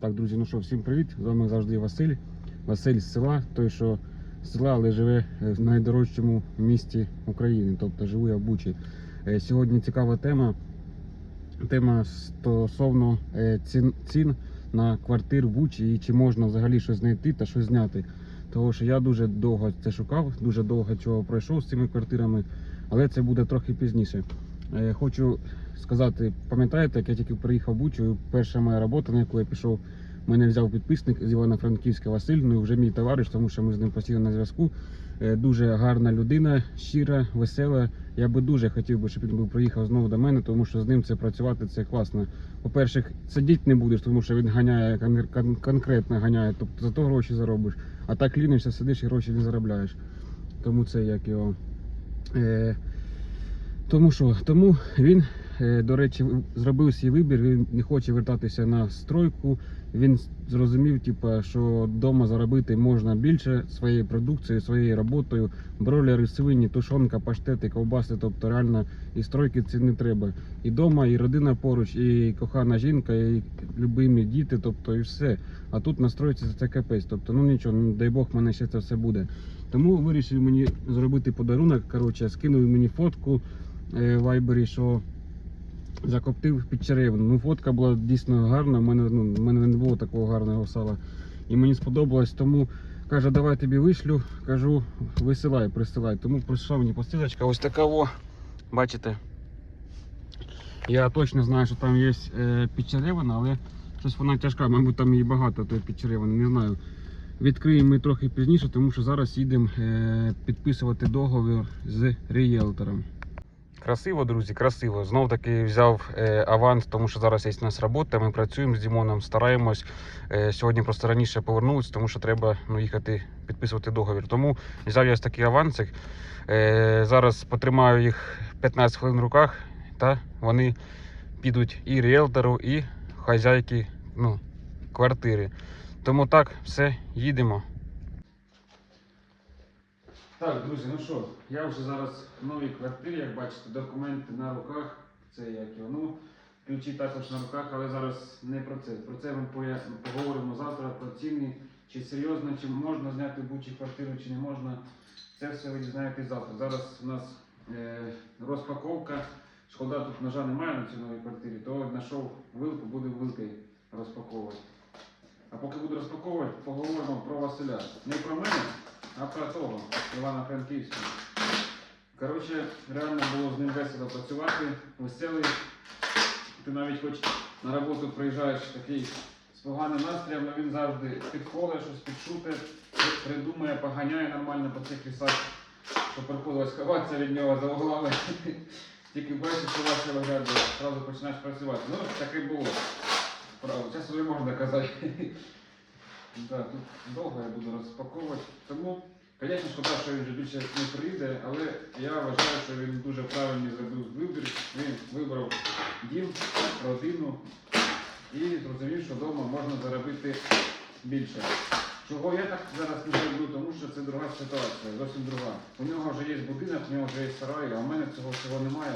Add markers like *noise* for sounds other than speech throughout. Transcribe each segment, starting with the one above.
Так, друзі, ну що, всім привіт. З вами завжди Василь. Василь з села, той, що з села, але живе е, в найдорожчому місті України, тобто живу я в Бучі. Е, Сьогодні цікава тема. Тема стосовно е, цін, цін на квартир в Бучі і чи можна взагалі щось знайти та щось зняти. Тому що я дуже довго це шукав, дуже довго чого пройшов з цими квартирами, але це буде трохи пізніше. Хочу сказати, пам'ятаєте, як я тільки приїхав в Бучу, перша моя робота, на яку я пішов, мене взяв підписник з Івано-Франківська Василь, ну вже мій товариш, тому що ми з ним постійно на зв'язку. Е, Дуже гарна людина, щира, весела. Я би дуже хотів би, щоб він приїхав знову до мене, тому що з ним це працювати це класно. По-перше, сидіти не будеш, тому що він ганяє кон- кон- конкретно ганяє, тобто за то гроші заробиш. А так лінишся, сидиш і гроші не заробляєш. Тому це як його. Е, тому що, тому він, до речі, зробив свій вибір, він не хоче вертатися на стройку. Він зрозумів, типа, що вдома заробити можна більше своєю продукцією, своєю роботою. Бройлери, свині, тушонка, паштети, ковбаси, тобто реально і стройки це не треба. І дома, і родина поруч, і кохана жінка, і любимі діти, тобто і все. А тут на стройці це капець. Тобто, ну нічого, ну дай Бог, в мене ще це все буде. Тому вирішив мені зробити подарунок. Коротше, скинув мені фотку е, в Вайбері, що закоптив під черевину. Ну, фотка була дійсно гарна. У мене, ну, в мене не було такого гарного сала. І мені сподобалось, тому каже, давай тобі вишлю. Кажу, висилай, присилай. Тому прийшла мені посилочка. Ось така о. Бачите. Я точно знаю, що там є е, підчеревина, але щось вона тяжка, мабуть, там її багато, тої підчеревини, не знаю. Відкриємо ми трохи пізніше, тому що зараз їдемо е, підписувати договір з рієлтором. Красиво, друзі, красиво. Знов таки взяв е, аванс, тому що зараз є у нас робота. Ми працюємо з Дімоном, стараємось. Е, сьогодні просто раніше повернулися, тому що треба ну, їхати підписувати договір. Тому взяв я ось такий авансик. Е, зараз потримаю їх 15 хвилин в руках, та вони підуть і ріелтору, і хазяйки ну, квартири. Тому так, все, їдемо. Так, друзі, ну що, я вже зараз в новій квартирі, як бачите, документи на руках, це як його, ну, ключі також на руках, але зараз не про це. Про це ми поговоримо завтра, про ціни, чи серйозно, чи можна зняти будь-яку квартиру, чи не можна. Це все ви дізнаєтесь завтра. Зараз у нас е, розпаковка. Шкода, тут ножа немає на цій новій квартирі, то знайшов вилку, буду вилкою розпаковувати. А поки буду розпаковувати, поговоримо про Василя. Не про мене, а про того, Івана Франківського. Коротше, реально було з ним весело працювати, веселий. Ти навіть хоч на роботу приїжджаєш такий з поганим настроєм, але він завжди підходить, щось підшутить, придумає, поганяє нормально по цих лісах, що приходилось ховатися від нього за углами. Тільки бачиш, що Вася виглядає, одразу починаєш працювати. Ну, таке було. Правда, зараз вже можна казати. Да, тут довго я буду розпаковувати. Тому, звісно, шкода, що він вже більше не прийде, але я вважаю, що він дуже правильний зробив вибір. Він вибрав дім, родину і зрозумів, що вдома можна заробити більше. Чого я так зараз не роблю, тому що це друга ситуація, зовсім друга. У нього вже є будинок, у нього вже є сарай, а в мене цього всього немає.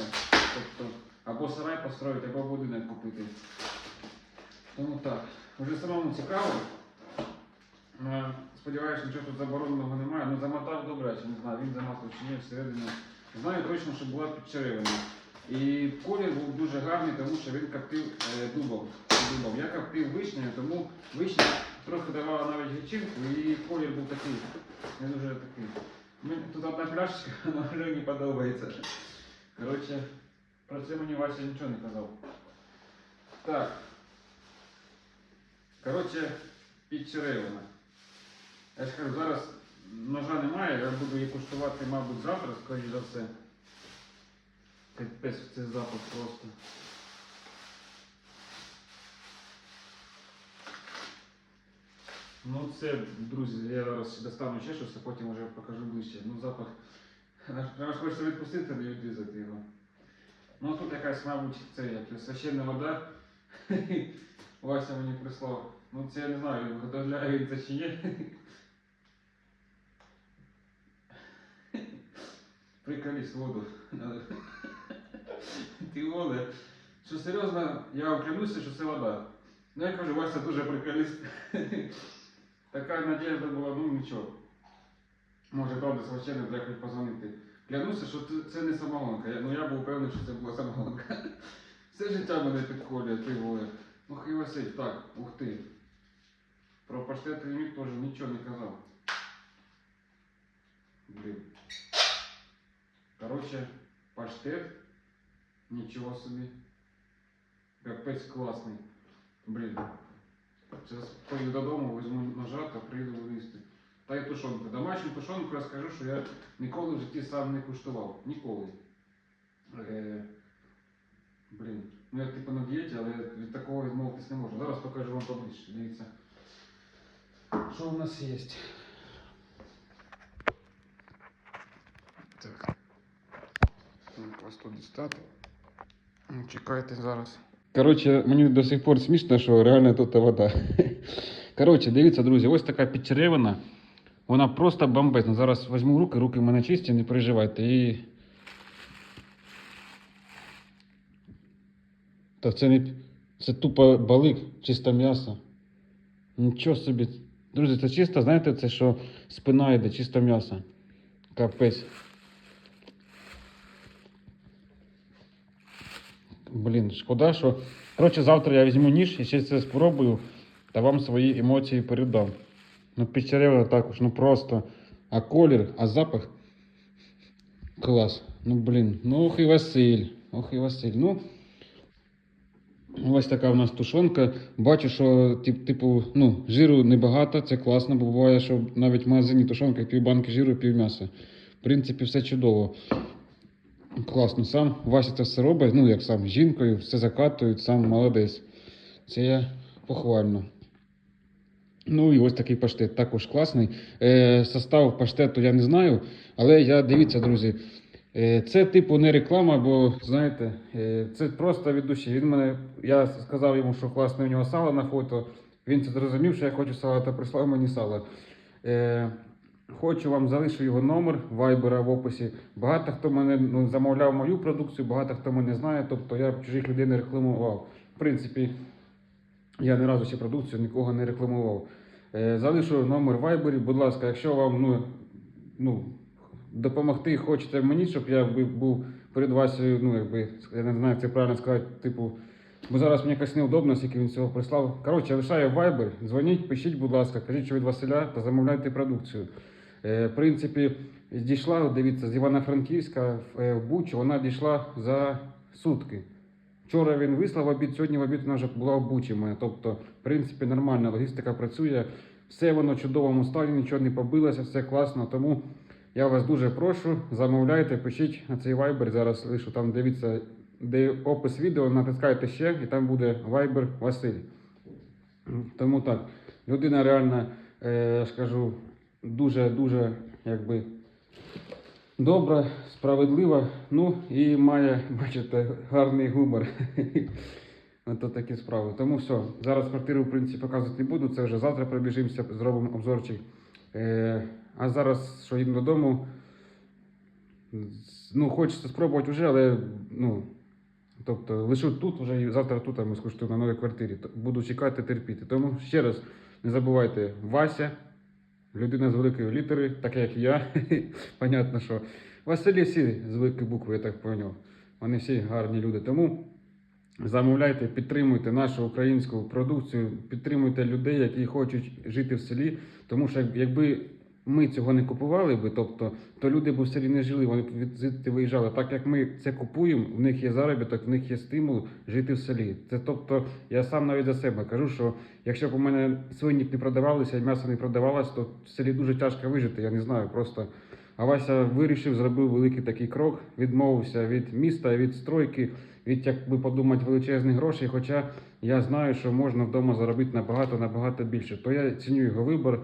Тобто або сарай построїти, або будинок купити. Тому так. Вже самому цікаво. Е, Сподіваюся, нічого тут забороненого немає. Ну замотав добре, чи не знаю, він замотав чи ні всередину. Знаю точно, що була підчеревина. І колір був дуже гарний, тому що він коптив е, дубом. дубом. Я коптив вишнею, тому вишня трохи давала навіть гірчинку і колір був такий. Не дуже такий. Мені- Тут одна пляшечка, *laughs* вже мені подобається. Коротше, про це мені Вася нічого не казав. Так. Коротше, підчеревина. Я ж кажу, зараз ножа немає, я буду її куштувати, мабуть, завтра, скоріш за все. Капець це запах просто. Ну це, друзі, я зараз достану ще щось, а потім вже покажу ближче. Ну запах. Аж хочеться відпустити, не відрізати його. Ну тут якась, мабуть, це як священна вода. *laughs* Вася мені прислав. Ну це я не знаю, виготовляє він це чи ні. Приколись воду. Ти вода. Що серйозно, я вам клянуся, що це вода. Ну, я кажу, Вася дуже приколіст. Така надіжда була, ну нічого. Може, правда, священник треба хоч позвонити. Клянуся, що це, не самогонка. Ну я був певний, що це була самогонка. Все життя мене підколює, тривоє. Ну хай Василь, так, ух ти. Про паштет ліміт теж нічого не казав. Блін. Короче, паштет. Нічого собі. Капець класний. Блін. Зараз поїду додому, візьму ножа та приїду винести. Та й тушонку. Домашню тушонку я скажу, що я ніколи в житті сам не куштував. Ніколи. Е, блін. Ну я типу на дієті, але від такого відмовитись не можу. Зараз покажу вам поближче. Дивіться. Що у нас є? Так. Як тут дістати? Ну, Чекайте зараз. Коротше, мені до сих пор смішно, що реально тут вода. Коротше, дивіться, друзі, ось така підчеревина. Вона просто бомбезна. Зараз візьму руки, руки в мене чисті, не переживайте. І... Та це не. Це тупо балик, чисте м'ясо. Нічого собі. Друзі, це чисто, знаєте, це що спина йде, чисто м'ясо. Капець. Блін, шкода, що. Коротше, завтра я візьму ніж і ще це спробую та вам свої емоції передам. Ну, підчеревина також, ну просто. А колір, а запах. Клас. Ну блін. Ну ох і Василь. Ох і Василь. Ну. Ось така в нас тушонка. Бачу, що тип, типу, ну, жиру небагато, це класно, бо буває, що навіть в магазині тушонка пів банки жиру, пів м'яса. В принципі, все чудово. Класно, сам Вася це все робить, ну як сам з жінкою, все закатують, сам молодець. Це я похвально. Ну і ось такий паштет, також класний. Е, состав паштету я не знаю, але я дивіться, друзі. Е, це типу не реклама, бо знаєте, е, це просто від душі. Він мене, я сказав йому, що класне у нього сало на фото. Він це зрозумів, що я хочу сало, та прислав мені сало. Хочу вам залишу його номер вайбера в описі. Багато хто мене ну, замовляв мою продукцію, багато хто мене знає, тобто я чужих людей не рекламував. В принципі, я ні разу ще продукцію нікого не рекламував. Е, залишу номер вайбері, будь ласка, якщо вам ну, ну, допомогти хочете мені, щоб я був перед Васею, ну якби я не знаю, як це правильно сказати, типу. Бо зараз мені якось неудобно, скільки він цього прислав. Коротше, лишаю Viber, дзвоніть, пишіть, будь ласка, кажіть, що від Василя та замовляйте продукцію. Е, в принципі, дійшла, дивіться, з Івано-Франківська в, е, Бучу, вона дійшла за сутки. Вчора він вислав обід, сьогодні в обід вона вже була в Бучі моя. Тобто, в принципі, нормальна логістика працює. Все воно в чудовому стані, нічого не побилося, все класно. Тому я вас дуже прошу, замовляйте, пишіть на цей Viber. Зараз лишу там дивіться, де опис відео, натискайте ще, і там буде Viber Василь. Тому так, людина реально, е, я ж кажу, дуже-дуже якби добра, справедлива, ну і має, бачите, гарний гумор. *laughs* Ото такі справи. Тому все. Зараз квартиру, в принципі, показувати не буду. Це вже завтра пробіжимося, зробимо обзорчик. Е, а зараз, що їдемо додому, ну, хочеться спробувати вже, але ну, тобто лишу тут вже і завтра тут ми скуштуємо на новій квартирі. Буду чекати, терпіти. Тому ще раз не забувайте, Вася, людина з великої літери, так як я. *laughs* Понятно, що Василі всі з великої букви, я так поняв. Вони всі гарні люди. Тому замовляйте, підтримуйте нашу українську продукцію, підтримуйте людей, які хочуть жити в селі. Тому що якби ми цього не купували би, тобто, то люди б селі не жили, вони б звідти виїжджали. Так як ми це купуємо, в них є заробіток, в них є стимул жити в селі. Це тобто, я сам навіть за себе кажу, що якщо б у мене свині не продавалися, м'ясо не продавалось, то в селі дуже тяжко вижити. Я не знаю, просто. А Вася вирішив, зробив великий такий крок, відмовився від міста, від стройки, від як би подумати величезних грошей. Хоча я знаю, що можна вдома заробити набагато набагато більше. То я ціню його вибір.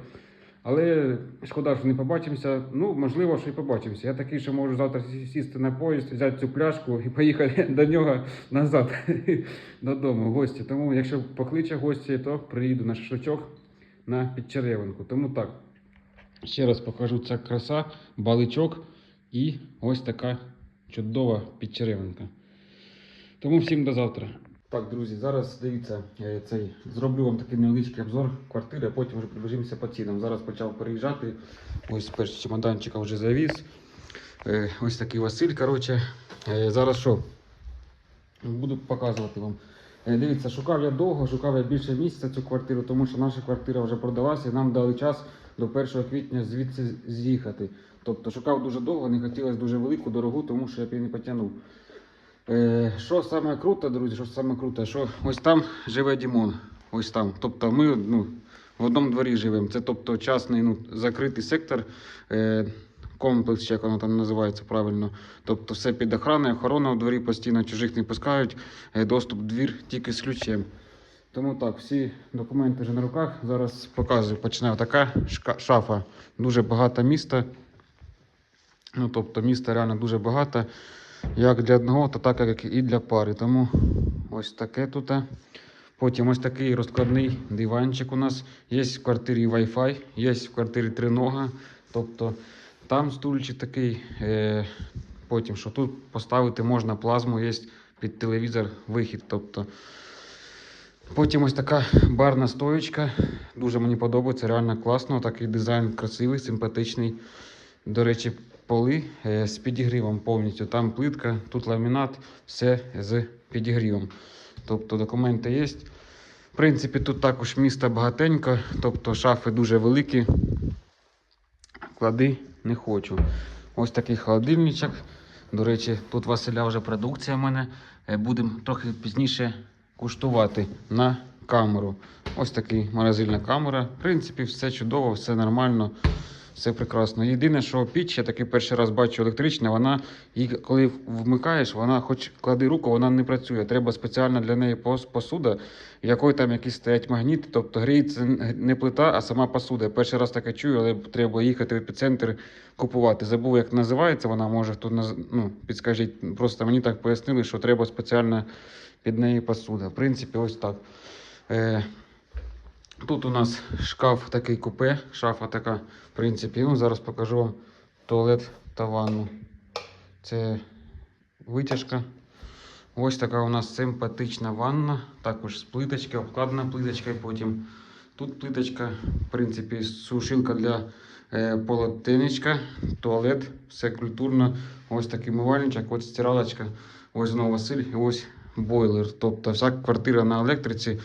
Але шкода, що не побачимося. Ну, можливо, що і побачимося. Я такий, що можу завтра сісти на поїзд, взяти цю пляшку і поїхати *laughs* до нього назад *laughs* додому в гості. Тому, якщо покличе гості, то приїду на шашличок на підчеревинку. Тому так. Ще раз покажу ця краса, баличок і ось така чудова підчеревинка. Тому всім до завтра. Так, друзі, зараз дивіться, е, цей зроблю вам такий невеличкий обзор квартири, а потім вже пробіжимося по цінам. Зараз почав переїжджати. Ось перший чемоданчика вже завіз. Е, Ось такий Василь. Коротше, Е, зараз що? Буду показувати вам. Дивіться, шукав я довго, шукав я більше місяця цю квартиру, тому що наша квартира вже продалася і нам дали час до 1 квітня звідси з'їхати. Тобто шукав дуже довго, не хотілося дуже велику, дорогу, тому що я б не потягнув. Е, що саме круто, друзі, що саме круто, що ось там живе Дімон. Ось там. Тобто ми ну, в одному дворі живемо. Це тобто частний ну, закритий сектор. Е, комплекс, як воно там називається правильно. Тобто все під охраною, охорона у дворі постійно чужих не пускають, е, доступ в двір тільки з ключем. Тому так, всі документи вже на руках. Зараз показую. Починаю така шафа. Дуже багато міста. Ну, тобто міста реально дуже багато. Як для одного, то так як і для пари. Тому ось таке тут. Потім ось такий розкладний диванчик у нас. Є в квартирі Wi-Fi, є в квартирі тринога. Тобто там стульчик такий. Е, потім, що тут поставити можна плазму, є під телевізор вихід. Тобто. Потім ось така барна стоєчка. Дуже мені подобається, реально класно. Такий дизайн красивий, симпатичний. До речі, поли е, з підігрівом повністю. Там плитка, тут ламінат, все з підігрівом. Тобто документи є. В принципі, тут також міста багатенько, тобто шафи дуже великі. Клади не хочу. Ось такий холодильничок. До речі, тут Василя вже продукція в мене. Е, Будемо трохи пізніше куштувати на камеру. Ось такий морозильна камера. В принципі, все чудово, все нормально, все прекрасно. Єдине, що піч, я такий перший раз бачу електрична, вона її коли вмикаєш, вона хоч клади руку, вона не працює. Треба спеціально для неї посуда, в якої там якісь стоять магніти, тобто гріється не плита, а сама посуда. Перший раз таке чую, але треба їхати в епіцентр купувати. Забув, як називається вона, може хто ну, підскажіть. Просто мені так пояснили, що треба спеціально під неї посуда. В принципі, ось так. Тут у нас шкаф такий купе, шафа така, в принципі. Ну, зараз покажу вам туалет та ванну. Це витяжка. Ось така у нас симпатична ванна, також з плиточки, обкладена плиточка, потім тут плиточка, в принципі, сушилка для е, полотенечка, туалет, все культурно. Ось такий мивальничок, ось стиралочка, ось знову Василь, і ось бойлер. Тобто вся квартира на електриці.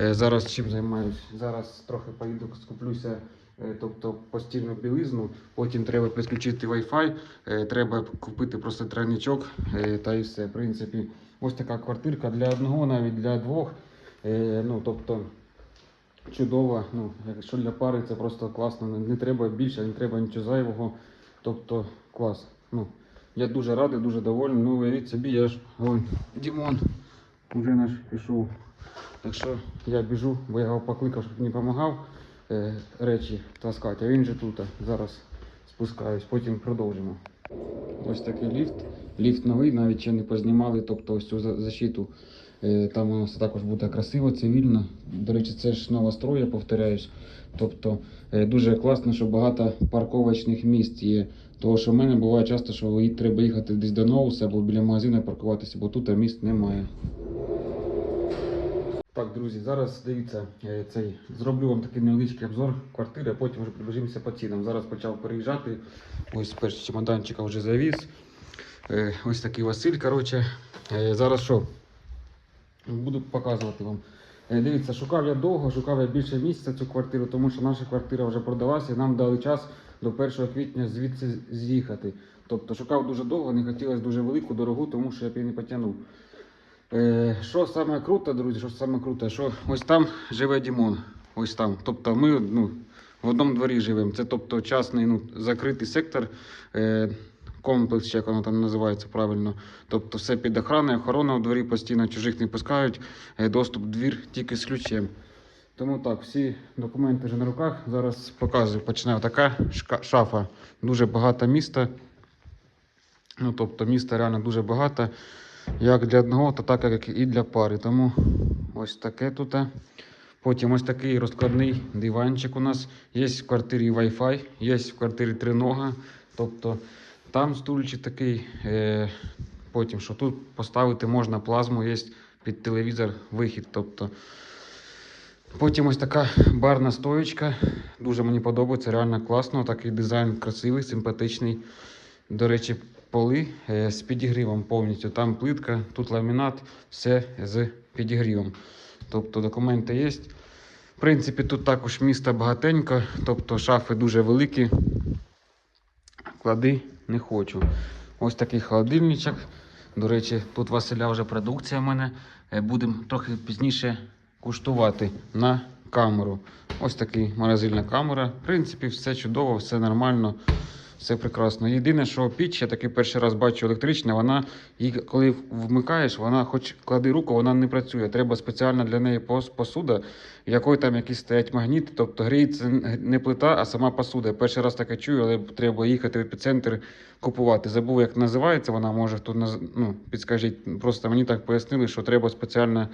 Е, зараз чим займаюсь? Зараз трохи поїду, скуплюся. е, Тобто постільну білизну, потім треба підключити Wi-Fi, е, треба купити просто тройничок та і все. В принципі, ось така квартирка для одного, навіть для двох. Ну, тобто, чудова. Ну, якщо для пари це просто класно. Не, треба більше, не треба нічого зайвого. Тобто клас. Ну, я дуже радий, дуже довольний. Ну, уявіть собі, я ж Дімон вже наш пішов. Так що я біжу, бо я його покликав, щоб мені допомагав е, речі таскати, а він же тут. Зараз спускаюсь, потім продовжимо. Ось такий ліфт. Ліфт новий, навіть ще не познімали, тобто ось цю защиту. Е, Там воно все також буде красиво, цивільно. До речі, це ж нова строя, повторяюсь. Тобто е, дуже класно, що багато парковочних місць є. Тому що в мене буває часто, що треба їхати десь до Ноуса або біля магазину паркуватися, бо тут місць немає. Так, друзі, зараз дивіться, е, цей зроблю вам такий невеличкий обзор квартири, а потім вже пробіжимося по цінам. Зараз почав переїжджати. Ось перший чемоданчика вже завіз. Е, Ось такий Василь. Коротше, Е, зараз що? Буду показувати вам. Дивіться, шукав я довго, шукав я більше місяця цю квартиру, тому що наша квартира вже продалася і нам дали час до 1 квітня звідси з'їхати. Тобто шукав дуже довго, не хотілося дуже велику дорогу, тому що я б її не потягнув. Е, що саме круто, друзі, що саме круто, що ось там живе Дімон. Ось там. Тобто ми ну, в одному дворі живемо. Це тобто частний ну, закритий сектор. Е, комплекс, як воно там називається правильно. Тобто все під охраною, охорона у дворі постійно чужих не пускають, е, доступ в двір тільки з ключем. Тому так, всі документи вже на руках. Зараз показую. Починаю така шафа. Дуже багато міста. Ну, тобто міста реально дуже багато. Як для одного, то так як і для пари. Тому ось таке тут. Потім ось такий розкладний диванчик у нас. Є в квартирі Wi-Fi, є в квартирі тринога. Тобто там стульчик такий. Е, потім, що тут поставити можна плазму, є під телевізор вихід. Тобто. Потім ось така барна стоєчка. Дуже мені подобається, реально класно. Такий дизайн красивий, симпатичний. До речі, поли е, з підігрівом повністю. Там плитка, тут ламінат, все з підігрівом. Тобто документи є. В принципі, тут також міста багатенько, тобто шафи дуже великі. Клади не хочу. Ось такий холодильничок. До речі, тут Василя вже продукція в мене. Е, Будемо трохи пізніше куштувати на камеру. Ось такий морозильна камера. В принципі, все чудово, все нормально, все прекрасно. Єдине, що піч, я такий перший раз бачу електрична, вона її, коли вмикаєш, вона хоч клади руку, вона не працює. Треба спеціально для неї посуда, якої там якісь стоять магніти, тобто гріється не плита, а сама посуда. Перший раз таке чую, але треба їхати в епіцентр купувати. Забув, як називається вона, може наз... ну, підскажіть. Просто мені так пояснили, що треба спеціально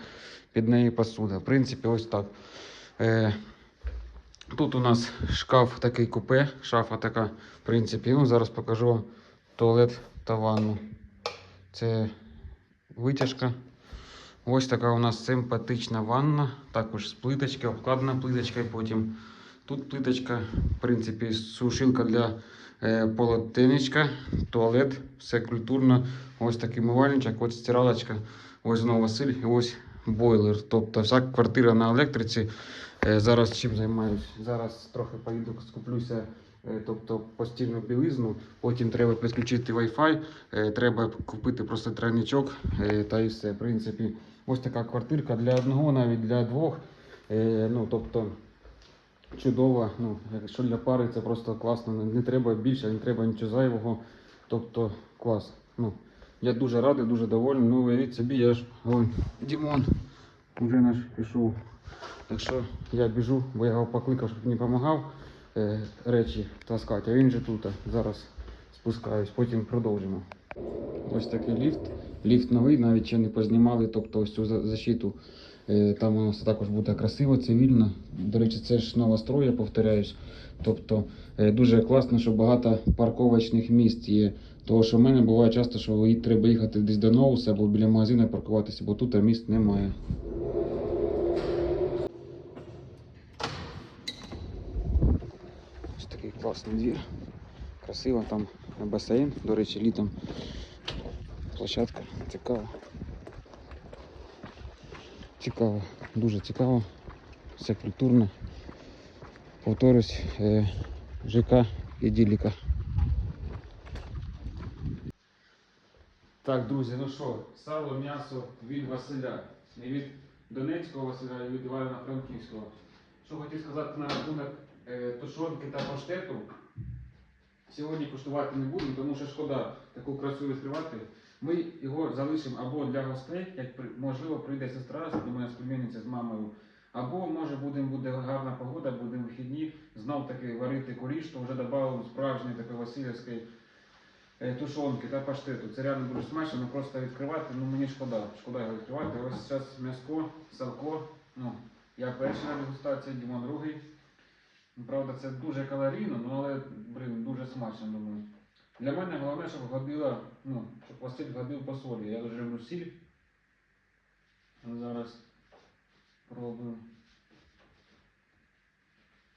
під неї посуда. В принципі, ось так. Е, тут у нас шкаф такий купе, шафа така, принципі. Ну, зараз покажу вам туалет та ванну. Це витяжка. Ось така у нас симпатична ванна, також з плиточки, обкладена плиточка, потім тут плиточка, в принципі, сушилка для е, полотенечка, туалет, все культурно. Ось такий мивальничок, ось стиралочка, ось знову Василь, і ось бойлер. Тобто вся квартира на електриці. Е, зараз чим займаюсь? Зараз трохи поїду, скуплюся. Е, Тобто постільну білизну, потім треба підключити Wi-Fi, е, треба купити просто тройничок е, та і все. В принципі, ось така квартирка для одного, навіть для двох. Ну, тобто, чудова. Ну, якщо для пари це просто класно. Не, треба більше, не треба нічого зайвого. Тобто клас. Ну, я дуже радий, дуже довольний. Ну, уявіть собі, я ж вон, Дімон вже наш пішов. Так що я біжу, бо я його покликав, щоб мені допомагав е, речі таскати, а він же тут. Зараз спускаюсь, потім продовжимо. Ось такий ліфт. Ліфт новий, навіть ще не познімали, тобто ось цю защиту. Е, Там воно все також буде красиво, цивільно. До речі, це ж нова строя, повторяюсь. Тобто е, дуже класно, що багато парковочних місць є. Тому що в мене буває часто, що треба їхати десь до Ноуса або біля магазину паркуватися, бо тут місць немає. класний двір. Красиво, там басейн, до речі, літом. Площадка цікава. Цікаво, дуже цікаво. Все культурно. Повторюсь, е, ЖК Іділіка. Так, друзі, ну що, сало, м'ясо від Василя. Не від Донецького Василя, а від Івана Франківського. Що хотів сказати на рахунок е, тушонки та паштету. Сьогодні куштувати не будемо, тому що шкода таку красу відкривати. Ми його залишимо або для гостей, як можливо прийде сестра, до мене племінниця з мамою. Або може будемо буде гарна погода, будемо вихідні, знов таки варити куліш, то вже додали справжньої такої васильівської е, тушонки та паштету. Це реально дуже смачно, ну просто відкривати, ну мені шкода. Шкода його відкривати. Ось зараз м'яско, салко. Ну, я перший на дегустації, Дімон другий. Ну, Правда, це дуже калорійно, ну але блин, дуже смачно, думаю. Для мене головне, щоб вгодила, ну, щоб Василь вгодив по солі. Я дуже люблю сіль. Зараз пробую.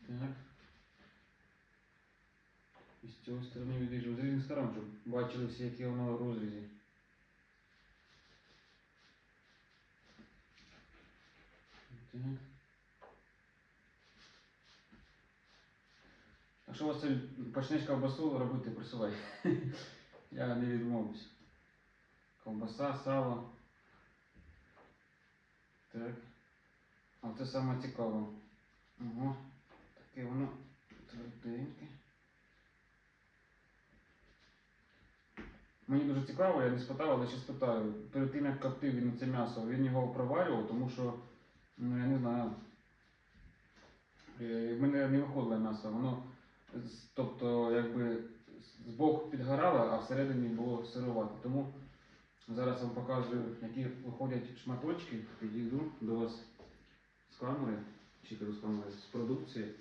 Так. І з цього сторони відріжу. З різних сторон, щоб бачили всі, які воно в розрізі. Так. Якщо Василь почнеш ковбасу робити, присилай. *laughs* Я не відмовлюсь. Ковбаса, сало. Так. А це саме цікаве. Ого. Таке воно тверденьке. Мені дуже цікаво, я не спитав, але ще спитаю. Перед тим як коптив він це м'ясо, він його проварював, тому що, ну я не знаю. е, В мене не виходило м'ясо. Воно тобто якби з боку підгорало, а всередині було сирувати. Тому зараз вам показую, які виходять шматочки. Підійду до вас з камери, чи з камери, з продукції.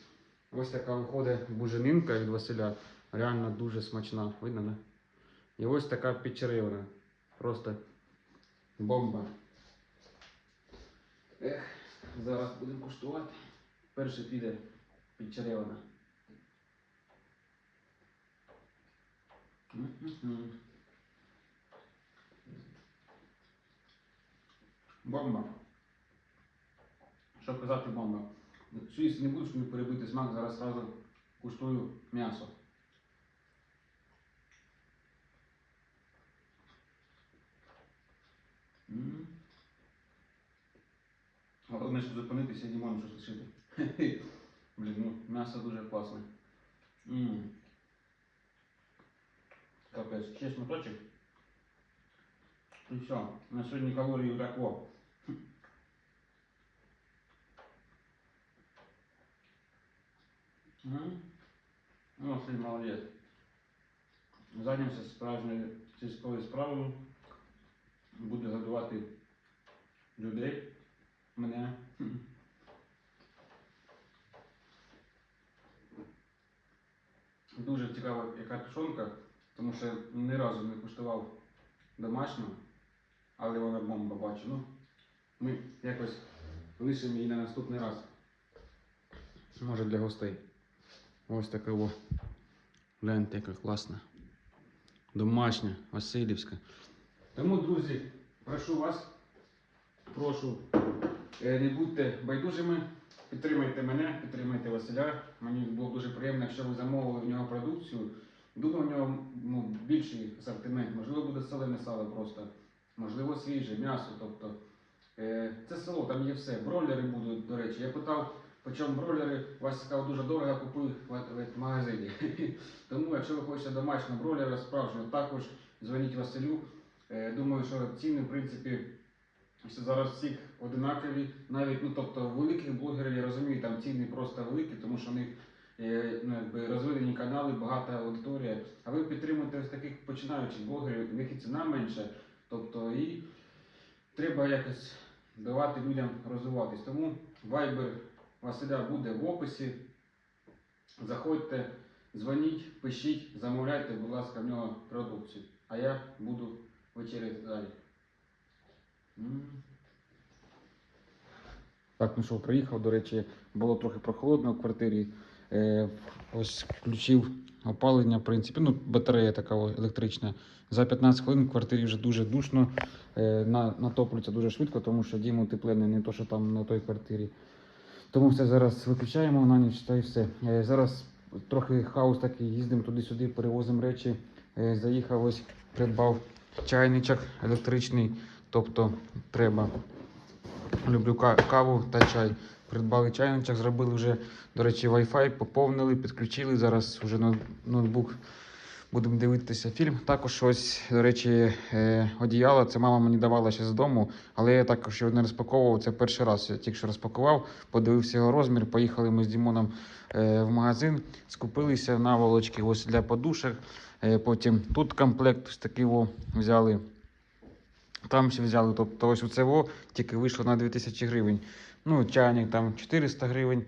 Ось така виходить буженинка від Василя. Реально дуже смачна. Видно, не? І ось така підчеревина. Просто бомба. Ех, зараз будемо куштувати. Перший піде підчеревина. Бомба. Що казати бомба. Суїсти не щоб не перебити смак, зараз зразу куштую м'ясо. М. Головне, щоб зупинитися, я не можу щось лишити. *laughs* Блін, ну м'ясо дуже класне. М. Капець, ще шматочок. І все, на сьогодні калорії тако. М. Ну, ти молодець. Зайнявся справжньою сільською справою. Буде годувати людей. Мене. Дуже цікава яка тушонка, тому що я ні разу не куштував домашню, але вона бомба бачу. Ну, ми якось лишимо її на наступний раз. Може для гостей. Ось така о. Гляньте, яка класна. Домашня, Васильівська. Тому, друзі, прошу вас, прошу, е, не будьте байдужими, підтримайте мене, підтримайте Василя. Мені було дуже приємно, якщо ви замовили в нього продукцію. Думаю, в нього ну, більший асортимент. Можливо, буде солене сало просто, можливо, свіже, м'ясо. Тобто, е, це село, там є все. Бройлери будуть, до речі. Я питав, по чому бройлери, Вася сказав, дуже дорого купив в, магазині. *laughs* Тому, якщо ви хочете домашнього бройлера, справжнього, також дзвоніть Василю. Е, Думаю, що ціни, в принципі, що зараз всіх одинакові. Навіть, ну тобто, великих блогерів, я розумію, там ціни просто великі, тому що в них ну, якби, розвинені канали, багата аудиторія. А ви підтримуєте ось таких починаючих блогерів, в них і ціна менша. Тобто, і треба якось давати людям розвиватись. Тому Viber Василя буде в описі. Заходьте, дзвоніть, пишіть, замовляйте, будь ласка, в нього продукцію. А я буду вечеряти далі. Так, ну що, приїхав, до речі, було трохи прохолодно в квартирі. Е, ось включив опалення, в принципі, ну, батарея така електрична. За 15 хвилин в квартирі вже дуже душно, е, на, натоплюється дуже швидко, тому що дім утеплений, не то, що там на той квартирі. Тому все зараз виключаємо на ніч та і все. Е, зараз трохи хаос такий, їздимо туди-сюди, перевозимо речі. Заїхав ось, придбав чайничок електричний, тобто треба. Люблю каву та чай. Придбали чайничок, зробили вже, до речі, Wi-Fi, поповнили, підключили. Зараз вже ноут- ноутбук будемо дивитися фільм. Також ось, до речі, е, одіяло. Це мама мені давала ще з дому, але я також його не розпаковував. Це перший раз. Я тільки що розпакував, подивився його розмір. Поїхали ми з Дімоном е, в магазин, скупилися наволочки ось для подушок. Е, Потім тут комплект ось такий о, взяли. Там ще взяли, тобто ось оце во тільки вийшло на 2000 гривень. Ну, чайник там 400 гривень.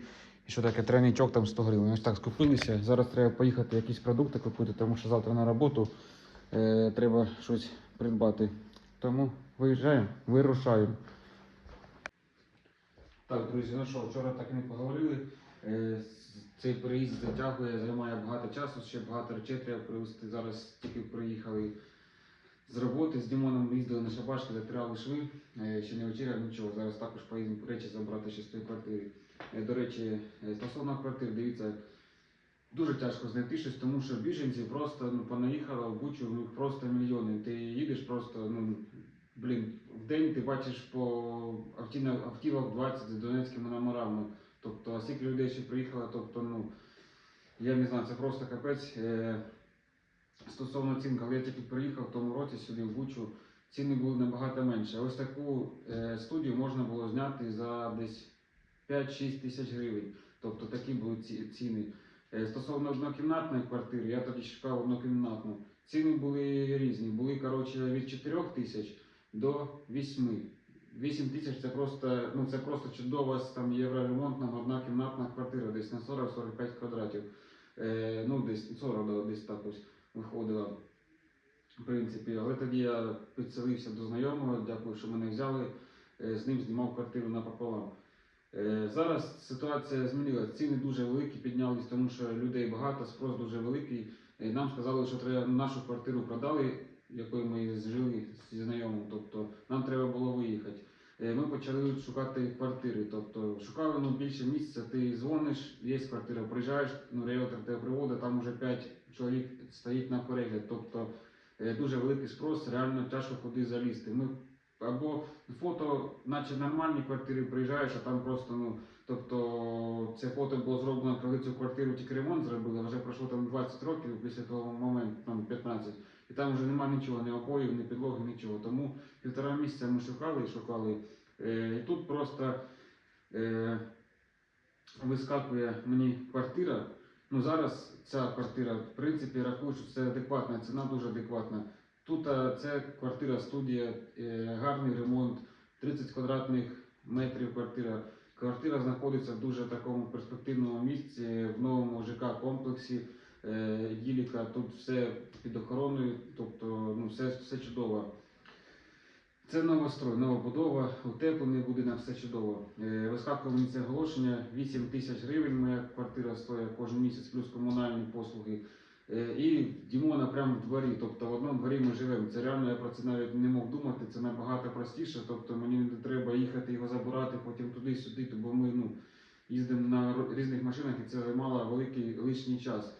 І що таке тройничок там 100 гривень. Ось так скупилися. Зараз треба поїхати якісь продукти купити, тому що завтра на роботу е, треба щось придбати. Тому виїжджаємо, вирушаємо. Так, друзі, ну що, вчора так і не поговорили. Е, Цей переїзд затягує, займає багато часу, ще багато речей треба привезти. Зараз тільки приїхали з роботи, з Дімоном їздили на шабашки, затирали шви, Е, ще не вечеря, нічого. Зараз також поїдемо речі забрати ще з тої квартири. Е, До речі, е, стосовно квартир, дивіться, дуже тяжко знайти щось, тому що біженці просто ну, понаїхали в Бучу, в них просто мільйони. Ти їдеш просто, ну, блін, в день ти бачиш по автівок 20 з донецькими номерами. Тобто, а скільки людей ще приїхало, тобто, ну, я не знаю, це просто капець. Стосовно цін, коли я тільки приїхав в тому році сюди в Бучу, ціни були набагато менше. Ось таку е, студію можна було зняти за десь 5-6 тисяч гривень. Тобто такі були ці, ціни. Е, стосовно однокімнатної квартири, я тоді шукав однокімнатну. Ціни були різні. Були коротше від 4 тисяч до 8. 8 тисяч це просто, ну, це просто чудова там євроремонтна однокімнатна квартира, десь на 40-45 квадратів. Е, ну, десь 40, десь так ось виходила. В принципі, але тоді я підселився до знайомого, дякую, що мене взяли. е, з ним знімав квартиру напополам. Е, Зараз ситуація змінилася. Ціни дуже великі піднялись, тому що людей багато, спрос дуже великий. Е, Нам сказали, що треба нашу квартиру продали, якою ми жили зі знайомим. Тобто нам треба було виїхати. Е, Ми почали шукати квартири. Тобто шукали ну, більше місяця, ти дзвониш, є квартира, приїжджаєш, ну, ріелтор тебе приводить, там вже 5 чоловік стоїть на перегляд. Тобто е, дуже великий спрос, реально тяжко куди залізти. Ми або фото, наче нормальні квартири, приїжджаєш, а там просто, ну, тобто це фото було зроблено, коли цю квартиру тільки ремонт зробили, вже пройшло там 20 років після того моменту, там 15, і там вже немає нічого, ні обоїв, ні підлоги, нічого. Тому півтора місяця ми шукали і шукали. Е, і тут просто е, вискакує мені квартира. Ну зараз ця квартира, в принципі, рахую, що це адекватна ціна, дуже адекватна. Тут е, це квартира студія, е, гарний ремонт, 30 квадратних метрів квартира. Квартира знаходиться в дуже такому перспективному місці в новому ЖК комплексі е, Гіліка. Тут все під охороною, тобто ну, все, все чудово. Це новострой, нова будова, утеплений будинок, все чудово. Е, мені це оголошення, 8 тисяч гривень моя квартира стоїть кожен місяць, плюс комунальні послуги. Е, І Дімона прямо в дворі, тобто в одному дворі ми живемо. Це реально я про це навіть не мог думати, це набагато простіше. Тобто мені не треба їхати його забирати, потім туди-сюди, бо ми ну, їздимо на різних машинах і це займало великий лишній час.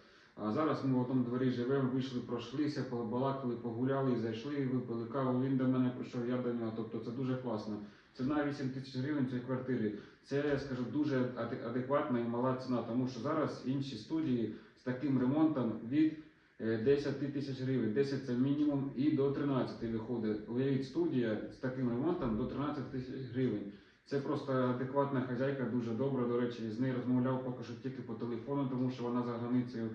А зараз ми в одному дворі живемо, вийшли, пройшлися, побалакали, погуляли, зайшли, випили каву. Він до мене прийшов, я до нього. Тобто це дуже класно. Ціна 8 тисяч гривень цієї квартири. Це я скажу дуже адекватна і мала ціна, тому що зараз інші студії з таким ремонтом від е, 10 тисяч гривень. 10 це мінімум і до 13 виходить. Уявіть студія з таким ремонтом до 13 тисяч гривень. Це просто адекватна хазяйка, дуже добра. До речі, з нею розмовляв поки що тільки по телефону, тому що вона за границею е,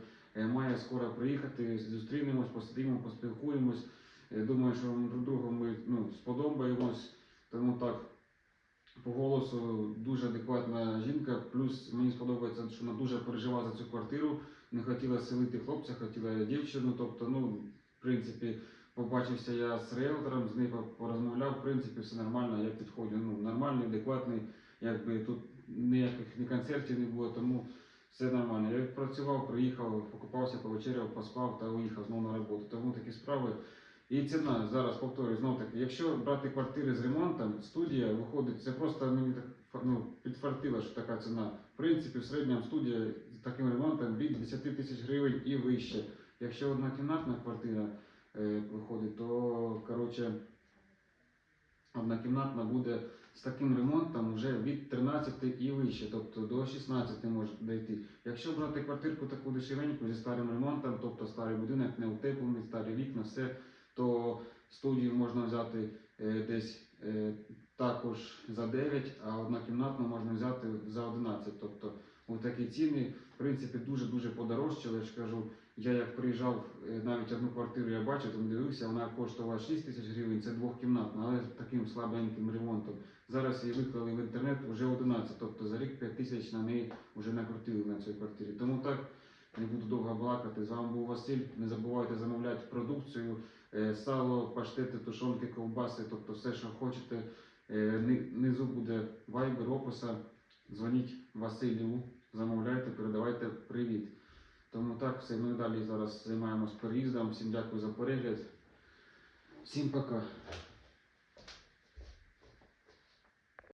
має скоро приїхати. Зустрінемось, посидимо, поспілкуємось. Е, Думаю, що друг другу ми ну, сподобаємось. Тому так, по голосу дуже адекватна жінка. Плюс мені сподобається, що вона дуже переживала за цю квартиру. Не хотіла селити хлопця, хотіла дівчину. Тобто, ну, в принципі, побачився я з риелтором, з нею порозмовляв, в принципі, все нормально, я підходжу. Ну, нормальний, адекватний, якби тут ніяких ні концертів не було, тому все нормально. Я відпрацював, приїхав, покупався, повечеряв, поспав та уїхав знову на роботу. Тому такі справи. І ціна зараз повторюю знов таки. Якщо брати квартири з ремонтом, студія виходить, це просто мені так ну, підфартило, що така ціна. В принципі, в середньому студія з таким ремонтом від 10 тисяч гривень і вище. Якщо однокімнатна квартира е, виходить, то коротше, однокімнатна буде з таким ремонтом вже від 13 і вище, тобто до 16 може дійти. Якщо брати квартирку таку дешевеньку зі старим ремонтом, тобто старий будинок, не утеплений, старі вікна, все, то студію можна взяти е, десь е, також за 9, а однокімнатну можна взяти за 11. Тобто ось такі ціни, в принципі, дуже-дуже подорожчали. Я ж кажу, я як приїжджав е, навіть одну квартиру, я бачив, там дивився, вона коштувала 6 тисяч гривень, це двохкімнатна, але таким слабеньким ремонтом. Зараз її виклали в інтернет вже 11, тобто за рік 5 тисяч на неї вже накрутили на цій квартирі. Тому так не буду довго балакати. З вами був Василь. Не забувайте замовляти продукцію, е, сало, паштети, тушонки, ковбаси, тобто все, що хочете. Е, Внизу буде вайбер описа. Дзвоніть Василю, замовляйте, передавайте привіт. Тому так, все, ми далі зараз займаємось переїздом. Всім дякую за перегляд. Всім пока.